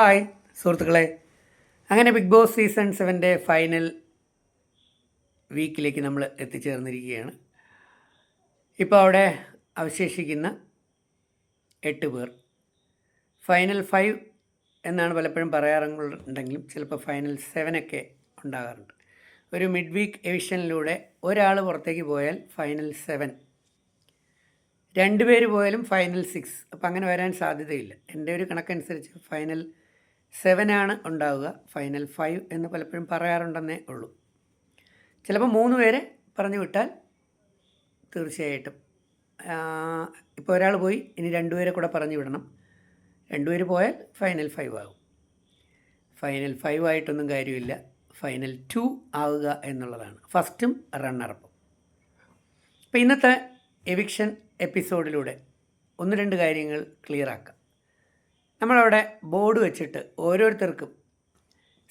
Hi സുഹൃത്തുക്കളെ. അങ്ങനെ Big Boss season സെവന്റെ ഫൈനൽ വീക്കിലേക്ക് നമ്മൾ എത്തിച്ചേർന്നിരിക്കുകയാണ്. ഇപ്പോൾ അവിടെ അവശേഷിക്കുന്ന എട്ട് പേർ. ഫൈനൽ ഫൈവ് എന്നാണ് പലപ്പോഴും പറയാറുണ്ടെങ്കിലും ചിലപ്പോൾ ഫൈനൽ സെവനൊക്കെ ഉണ്ടാകാറുണ്ട്. ഒരു മിഡ് വീക്ക് എവിഷനിലൂടെ ഒരാൾ പുറത്തേക്ക് പോയാൽ ഫൈനൽ സെവൻ രണ്ട് പേര് പോയാലും ഫൈനൽ സിക്സ് അപ്പം അങ്ങനെ വരാൻ സാധ്യതയില്ല. എന്റെ ഒരു കണക്കനുസരിച്ച് ഫൈനൽ സെവൻ ആണ് ഉണ്ടാവുക. ഫൈനൽ ഫൈവ് എന്ന് പലപ്പോഴും പറയാറുണ്ടെന്നേ ഉള്ളൂ. ചിലപ്പോൾ മൂന്ന് പേരെ പറഞ്ഞു വിട്ടാൽ തീർച്ചയായിട്ടും. ഇപ്പോൾ ഒരാൾ പോയി ഇനി രണ്ടുപേരെ കൂടെ പറഞ്ഞു വിടണം. രണ്ടുപേര് പോയാൽ ഫൈനൽ ഫൈവ് ആകും. ഫൈനൽ ഫൈവ് ആയിട്ടൊന്നും കാര്യമില്ല. ഫൈനൽ ടു ആവുക എന്നുള്ളതാണ്. ഫസ്റ്റും റണ്ണറപ്പും അപ്പോൾ ഇന്നത്തെ എവിക്ഷൻ എപ്പിസോഡിലൂടെ ഒന്ന് രണ്ട് കാര്യങ്ങൾ ക്ലിയർ ആക്കാം. നമ്മളവിടെ ബോർഡ് വെച്ചിട്ട് ഓരോരുത്തർക്കും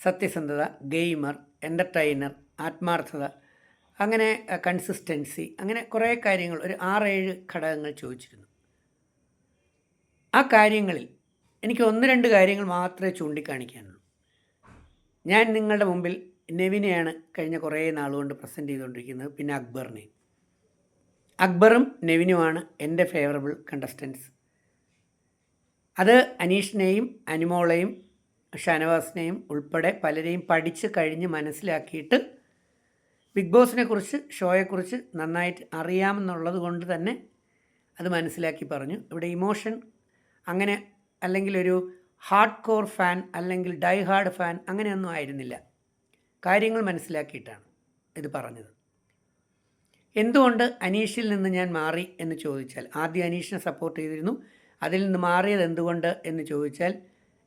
സത്യസന്ധത ഗെയിമർ എന്റർടൈനർ ആത്മാർത്ഥത അങ്ങനെ കൺസിസ്റ്റൻസി അങ്ങനെ കുറേ കാര്യങ്ങൾ ഒരു ആറേഴ് ഘടകങ്ങൾ ചോദിച്ചിരുന്നു. ആ കാര്യങ്ങളിൽ എനിക്ക് ഒന്ന് രണ്ട് കാര്യങ്ങൾ മാത്രമേ ചൂണ്ടിക്കാണിക്കാനുള്ളൂ. ഞാൻ നിങ്ങളുടെ മുമ്പിൽ നെവിനെയാണ് കഴിഞ്ഞ കുറേ നാളുകൊണ്ട് പ്രസന്റ് ചെയ്തുകൊണ്ടിരിക്കുന്നത് പിന്നെ അക്ബറിനെയും. അക്ബറും നെവിനുമാണ് എന്റെ ഫേവറബിൾ കണ്ടസ്റ്റൻസ് അത് അനീഷിനെയും അനുമോളെയും ഷാനവാസിനെയും ഉൾപ്പെടെ പലരെയും പഠിച്ച് കഴിഞ്ഞ് മനസ്സിലാക്കിയിട്ട് ബിഗ് ബോസിനെ കുറിച്ച് ഷോയെക്കുറിച്ച് നന്നായിട്ട് അറിയാമെന്നുള്ളത് കൊണ്ട് തന്നെ അത് മനസ്സിലാക്കി പറഞ്ഞു. ഇവിടെ ഇമോഷൻ അങ്ങനെ അല്ലെങ്കിൽ ഒരു ഹാർഡ് കോർ ഫാൻ അല്ലെങ്കിൽ ഡൈ ഹാർഡ് ഫാൻ അങ്ങനെയൊന്നും ആയിരുന്നില്ല. കാര്യങ്ങൾ മനസ്സിലാക്കിയിട്ടാണ് ഇത് പറഞ്ഞത്. എന്തുകൊണ്ട് അനീഷിൽ നിന്ന് ഞാൻ മാറി എന്ന് ചോദിച്ചാൽ ആദ്യം അനീഷിനെ സപ്പോർട്ട് ചെയ്തിരുന്നു. അതിൽ നിന്ന് മാറിയത് എന്തുകൊണ്ട് എന്ന് ചോദിച്ചാൽ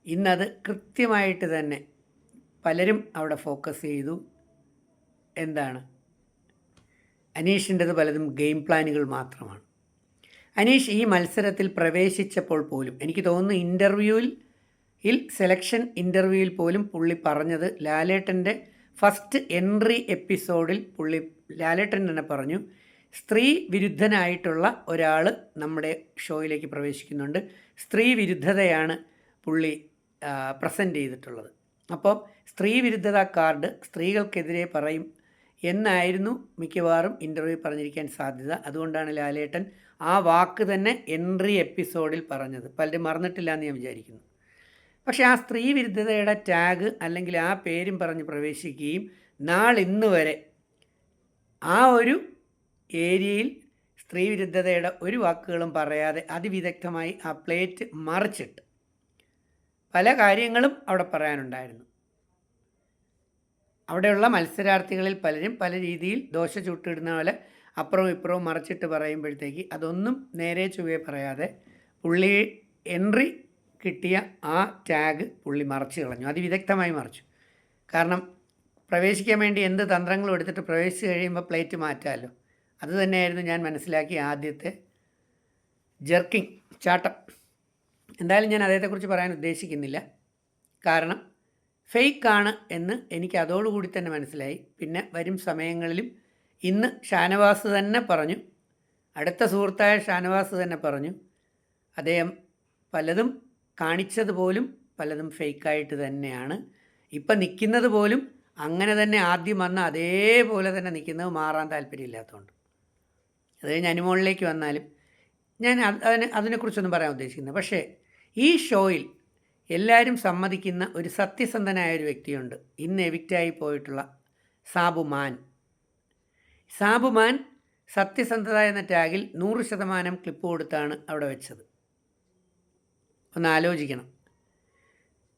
ഇന്നത് കൃത്യമായിട്ട് തന്നെ പലരും അവിടെ ഫോക്കസ് ചെയ്തു. എന്താണ്? അനീഷിന്റെത് പലതും ഗെയിം പ്ലാനുകൾ മാത്രമാണ്. അനീഷ് ഈ മത്സരത്തിൽ പ്രവേശിച്ചപ്പോൾ പോലും എനിക്ക് തോന്നുന്നു ഇന്റർവ്യൂവിൽ ഇൽ സെലക്ഷൻ ഇന്റർവ്യൂവിൽ പോലും പുള്ളി പറഞ്ഞത് ലാലേട്ടന്റെ ഫസ്റ്റ് എൻട്രി എപ്പിസോഡിൽ പുള്ളി ലാലേട്ടൻ തന്നെ പറഞ്ഞു സ്ത്രീ വിരുദ്ധനായിട്ടുള്ള ഒരാൾ നമ്മുടെ ഷോയിലേക്ക് പ്രവേശിക്കുന്നുണ്ട്. സ്ത്രീ വിരുദ്ധതയാണ് പുള്ളി പ്രസന്റ് ചെയ്തിട്ടുള്ളത്. അപ്പോൾ സ്ത്രീ വിരുദ്ധത കാർഡ് സ്ത്രീകൾക്കെതിരെ പറയും എന്നായിരുന്നു മിക്കവാറും ഇന്റർവ്യൂ പറഞ്ഞിരിക്കാൻ സാധ്യത. അതുകൊണ്ടാണ് ലാലേട്ടൻ ആ വാക്ക് തന്നെ എൻട്രി എപ്പിസോഡിൽ പറഞ്ഞത്. പലരും മറന്നിട്ടില്ല എന്ന് ഞാൻ വിചാരിക്കുന്നു. പക്ഷേ ആ സ്ത്രീ വിരുദ്ധതയുടെ ടാഗ് അല്ലെങ്കിൽ ആ പേരും പറഞ്ഞ് പ്രവേശിക്കുകയും നാളിന്ന് വരെ ആ ഒരു ഏരിയയിൽ സ്ത്രീവിരുദ്ധതയുടെ ഒരു വാക്കുകളും പറയാതെ അതിവിദഗ്ധമായി ആ പ്ലേറ്റ് മറിച്ചിട്ട് പല കാര്യങ്ങളും അവിടെ പറയാനുണ്ടായിരുന്നു. അവിടെയുള്ള മത്സരാർത്ഥികളിൽ പലരും പല രീതിയിൽ ദോശ ചുട്ടിടുന്ന പോലെ അപ്പുറവും ഇപ്പുറവും മറിച്ചിട്ട് പറയുമ്പോഴത്തേക്ക് അതൊന്നും നേരെ ചുവയെ പറയാതെ പുള്ളി എൻട്രി കിട്ടിയ ആ ടാഗ് പുള്ളി മറച്ചു കളഞ്ഞു. അതിവിദഗ്ധമായി മറിച്ചു. കാരണം പ്രവേശിക്കാൻ വേണ്ടി എന്ത് തന്ത്രങ്ങളും എടുത്തിട്ട് പ്രവേശിച്ച് കഴിയുമ്പോൾ പ്ലേറ്റ് മാറ്റാമല്ലോ. അത് തന്നെയായിരുന്നു ഞാൻ മനസ്സിലാക്കിയ ആദ്യത്തെ ജെർക്കിംഗ് ചാട്ടം. എന്തായാലും ഞാൻ അദ്ദേഹത്തെക്കുറിച്ച് പറയാൻ ഉദ്ദേശിക്കുന്നില്ല. കാരണം ഫേക്കാണ് എന്ന് എനിക്ക് അതോടുകൂടി തന്നെ മനസ്സിലായി. പിന്നെ വരും സമയങ്ങളിലും ഇന്ന് ഷാനവാസ് തന്നെ പറഞ്ഞു. അടുത്ത സുഹൃത്തായ ഷാനവാസ് തന്നെ പറഞ്ഞു. അദ്ദേഹം പലതും കാണിച്ചത് പോലും പലതും ഫേക്കായിട്ട് തന്നെയാണ്. ഇപ്പം നിൽക്കുന്നത് പോലും അങ്ങനെ തന്നെ ആദ്യം വന്ന അതേപോലെ തന്നെ നിൽക്കുന്നത് മാറാൻ താല്പര്യമില്ലാത്തതുകൊണ്ട്. അത് കഴിഞ്ഞ് അനുമോളിലേക്ക് വന്നാലും ഞാൻ അതിന് അതിനെക്കുറിച്ചൊന്നും പറയാൻ ഉദ്ദേശിക്കുന്നത് പക്ഷേ ഈ ഷോയിൽ എല്ലാവരും സമ്മതിക്കുന്ന ഒരു സത്യസന്ധനായ ഒരു വ്യക്തിയുണ്ട്. ഇന്ന് എവിക്റ്റായി പോയിട്ടുള്ള സാബുമാൻ സാബുമാൻ സത്യസന്ധത എന്ന ടാഗിൽ നൂറ് ശതമാനം ക്ലിപ്പ് കൊടുത്താണ് അവിടെ വെച്ചത്. ഒന്ന് ആലോചിക്കണം.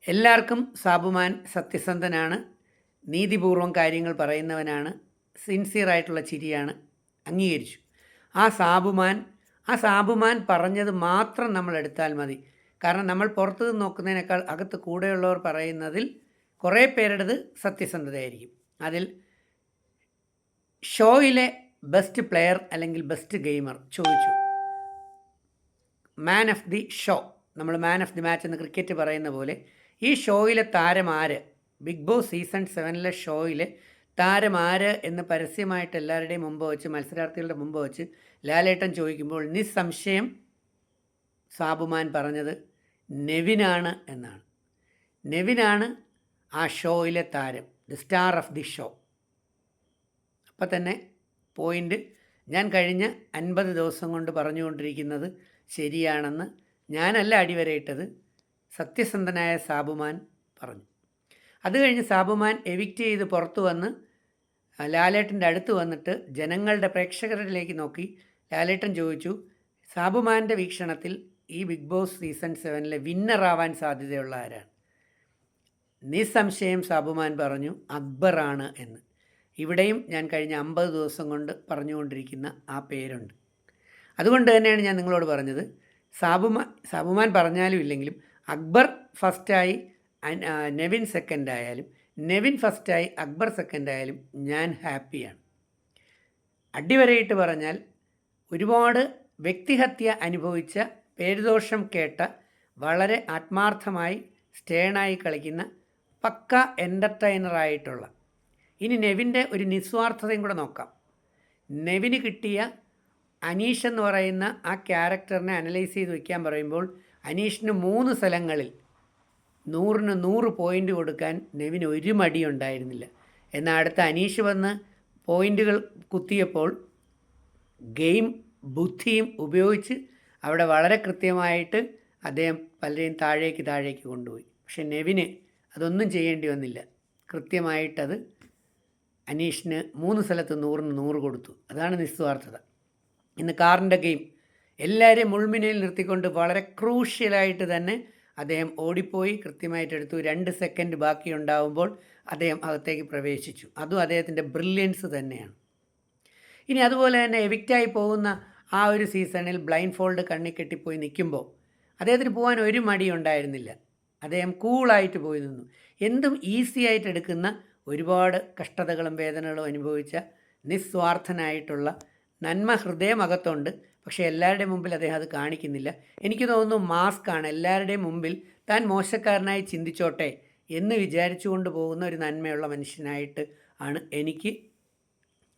എല്ലാവർക്കും സാബുമാൻ സത്യസന്ധനാണ്. നീതിപൂർവം കാര്യങ്ങൾ പറയുന്നവനാണ്. സിൻസിയറായിട്ടുള്ള ചിരിയാണ്. അംഗീകരിച്ചു. ആ സാബുമാൻ ആ സാബുമാൻ പറഞ്ഞത് മാത്രം നമ്മൾ എടുത്താൽ മതി. കാരണം നമ്മൾ പുറത്തു നിന്ന് നോക്കുന്നതിനേക്കാൾ അകത്ത് കൂടെയുള്ളവർ പറയുന്നതിൽ കുറേ പേരുടേത് സത്യസന്ധതയായിരിക്കും. അതിൽ ഷോയിലെ ബെസ്റ്റ് പ്ലെയർ അല്ലെങ്കിൽ ബെസ്റ്റ് ഗെയിമർ ചോദിച്ചു. മാൻ ഓഫ് ദി ഷോ നമ്മൾ മാൻ ഓഫ് ദി മാച്ച് എന്ന് ക്രിക്കറ്റ് പറയുന്ന പോലെ ഈ ഷോയിലെ താരം ആര്? ബിഗ് ബോസ് സീസൺ സെവനിലെ ഷോയിൽ താരം ആര് എന്ന് പരസ്യമായിട്ട് എല്ലാവരുടെയും മുമ്പ് വെച്ച് മത്സരാർത്ഥികളുടെ മുമ്പ് വെച്ച് ലാലേട്ടൻ ചോദിക്കുമ്പോൾ നിസ്സംശയം സാബുമാൻ പറഞ്ഞത് നെവിനാണ് എന്നാണ്. നെവിനാണ് ആ ഷോയിലെ താരം the star of the show. അപ്പം തന്നെ പോയിന്റ് ഞാൻ കഴിഞ്ഞ അൻപത് ദിവസം കൊണ്ട് പറഞ്ഞുകൊണ്ടിരിക്കുന്നത് ശരിയാണെന്ന് ഞാനല്ല അടിവരയിട്ടത് സത്യസന്ധനായ സാബുമാൻ പറഞ്ഞു. അത് കഴിഞ്ഞ് സാബുമാൻ എവിക്റ്റ് ചെയ്ത് പുറത്തു വന്ന് ലാലേട്ടന്റെ അടുത്ത് വന്നിട്ട് ജനങ്ങളുടെ പ്രേക്ഷകരിലേക്ക് നോക്കി. ലാലേട്ടൻ ചോദിച്ചു സാബുമാന്റെ വീക്ഷണത്തിൽ ഈ ബിഗ് ബോസ് സീസൺ സെവനിലെ വിന്നറാവാൻ സാധ്യതയുള്ള ആരാണ്? നിസ്സംശയം സാബുമാൻ പറഞ്ഞു അക്ബറാണ് എന്ന്. ഇവിടെയും ഞാൻ കഴിഞ്ഞ അമ്പത് ദിവസം കൊണ്ട് പറഞ്ഞുകൊണ്ടിരിക്കുന്ന ആ പേരുണ്ട്. അതുകൊണ്ട് തന്നെയാണ് ഞാൻ നിങ്ങളോട് പറഞ്ഞത്. സാബുമാൻ സാബുമാൻ പറഞ്ഞാലും ഇല്ലെങ്കിലും അക്ബർ ഫസ്റ്റായി നെവിൻ സെക്കൻഡ് ആയാലും നെവിൻ ഫസ്റ്റായി അക്ബർ സെക്കൻഡ് ആയാലും ഞാൻ ഹാപ്പിയാണ്. അടിവരയിട്ട് പറഞ്ഞാൽ ഒരുപാട് വ്യക്തിഹത്യ അനുഭവിച്ച പേരുദോഷം കേട്ട വളരെ ആത്മാർത്ഥമായി സ്റ്റേണായി കളിക്കുന്ന പക്ക എന്റർടൈനറായിട്ടുള്ള ഇനി നെവിന്റെ ഒരു നിസ്വാർത്ഥതയും കൂടെ നോക്കാം. നെവിന് കിട്ടിയ അനീഷ് എന്ന് പറയുന്ന ആ ക്യാരക്ടറിനെ അനലൈസ് ചെയ്ത് വയ്ക്കാൻ പറയുമ്പോൾ അനീഷിന് മൂന്ന് സ്ഥലങ്ങളിൽ നൂറിന് നൂറ് പോയിന്റ് കൊടുക്കാൻ നെവിന് ഒരു മടിയുണ്ടായിരുന്നില്ല എന്നാൽ അടുത്ത അനീഷ് വന്ന് പോയിന്റുകൾ കുത്തിയപ്പോൾ ഗെയിം ബുദ്ധിയും ഉപയോഗിച്ച് അവിടെ വളരെ കൃത്യമായിട്ട് അദ്ദേഹം പലരെയും താഴേക്ക് താഴേക്ക് കൊണ്ടുപോയി. പക്ഷെ നെവിന് അതൊന്നും ചെയ്യേണ്ടി വന്നില്ല. കൃത്യമായിട്ടത് അനീഷിന് മൂന്ന് സ്ഥലത്ത് നൂറിന് നൂറ് കൊടുത്തു. അതാണ് നിസ്വാർത്ഥത. ഇന്ന് കാറിന്റെ ഗെയിം എല്ലാവരെയും മുൾമിനയിൽ നിർത്തിക്കൊണ്ട് വളരെ ക്രൂഷ്യലായിട്ട് തന്നെ അദ്ദേഹം ഓടിപ്പോയി കൃത്യമായിട്ട് എടുത്തു. രണ്ട് സെക്കൻഡ് ബാക്കി ഉണ്ടാവുമ്പോൾ അദ്ദേഹം അകത്തേക്ക് പ്രവേശിച്ചു. അതും അദ്ദേഹത്തിന്റെ ബ്രില്യൻസ് തന്നെയാണ്. ഇനി അതുപോലെ തന്നെ എവിക്റ്റായി പോകുന്ന ആ ഒരു സീസണിൽ ബ്ലൈൻഡ് ഫോൾഡ് കണ്ണി കെട്ടിപ്പോയി നിൽക്കുമ്പോൾ അദ്ദേഹത്തിന് പോകാൻ ഒരു മടി ഉണ്ടായിരുന്നില്ല. അദ്ദേഹം കൂളായിട്ട് പോയി നിന്നു. എന്തും ഈസി ആയിട്ട് എടുക്കുന്ന ഒരുപാട് കഷ്ടതകളും വേദനകളും അനുഭവിച്ച നിസ്വാർത്ഥനായിട്ടുള്ള നന്മ ഹൃദയമകത്തുണ്ട് പക്ഷേ എല്ലാവരുടെയും മുമ്പിൽ അദ്ദേഹം അത് കാണിക്കുന്നില്ല. എനിക്ക് തോന്നുന്നു മാസ്ക്കാണ് എല്ലാവരുടെയും മുമ്പിൽ താൻ മോശക്കാരനായി ചിന്തിച്ചോട്ടെ എന്ന് വിചാരിച്ചുകൊണ്ട് പോകുന്ന ഒരു നന്മയുള്ള മനുഷ്യനായിട്ട് ആണ് എനിക്ക്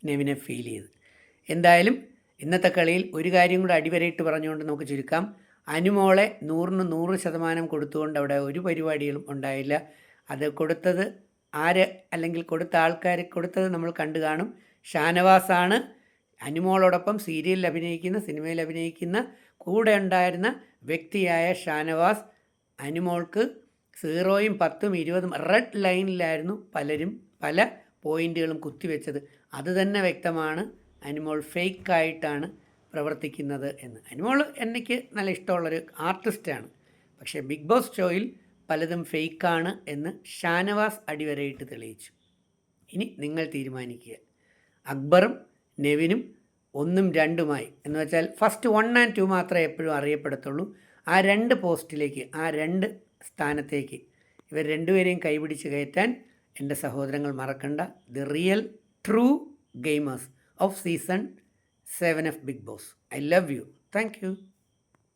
നെവിനെ ഫീൽ ചെയ്ത് എന്തായാലും ഇന്നത്തെ കളിയിൽ ഒരു കാര്യം കൂടെ അടിവരയിട്ട് പറഞ്ഞുകൊണ്ട് നമുക്ക് ചുരുക്കാം. അനുമോളെ നൂറിന് നൂറ് ശതമാനം കൊടുത്തുകൊണ്ട് അവിടെ ഒരു പരിപാടികളും ഉണ്ടായില്ല. അത് കൊടുത്തത് ആര്? അല്ലെങ്കിൽ കൊടുത്ത ആൾക്കാർ കൊടുത്തത് നമ്മൾ കണ്ടു കാണും. ഷാനവാസാണ്. അനുമോളോടൊപ്പം സീരിയലിൽ അഭിനയിക്കുന്ന സിനിമയിൽ അഭിനയിക്കുന്ന കൂടെ ഉണ്ടായിരുന്ന വ്യക്തിയായ ഷാനവാസ് അനുമോൾക്ക് സീറോയും പത്തും ഇരുപതും റെഡ് ലൈനിലായിരുന്നു പലരും പല പോയിന്റുകളും കുത്തിവെച്ചത്. അതുതന്നെ വ്യക്തമാണ് അനുമോൾ ഫേക്കായിട്ടാണ് പ്രവർത്തിക്കുന്നത് എന്ന്. അനുമോൾ എനിക്ക് നല്ല ഇഷ്ടമുള്ളൊരു ആർട്ടിസ്റ്റാണ്. പക്ഷേ ബിഗ് ബോസ് ഷോയിൽ പലതും ഫേക്കാണ് എന്ന് ഷാനവാസ് അടിവരയിട്ട് തെളിയിച്ചു. ഇനി നിങ്ങൾ തീരുമാനിക്കുക. അക്ബറും നെവിനും ഒന്നും രണ്ടുമായി. എന്ന് വെച്ചാൽ ഫസ്റ്റ് വൺ ആൻഡ് ടു മാത്രമേ എപ്പോഴും അറിയപ്പെടത്തുള്ളൂ. ആ രണ്ട് പോസ്റ്റിലേക്ക് ആ രണ്ട് സ്ഥാനത്തേക്ക് ഇവർ രണ്ടുപേരെയും കൈപിടിച്ച് കയറ്റാൻ എന്റെ സഹോദരങ്ങൾ മറക്കണ്ട. The real true gamers of season seven of Big Boss I love you thank you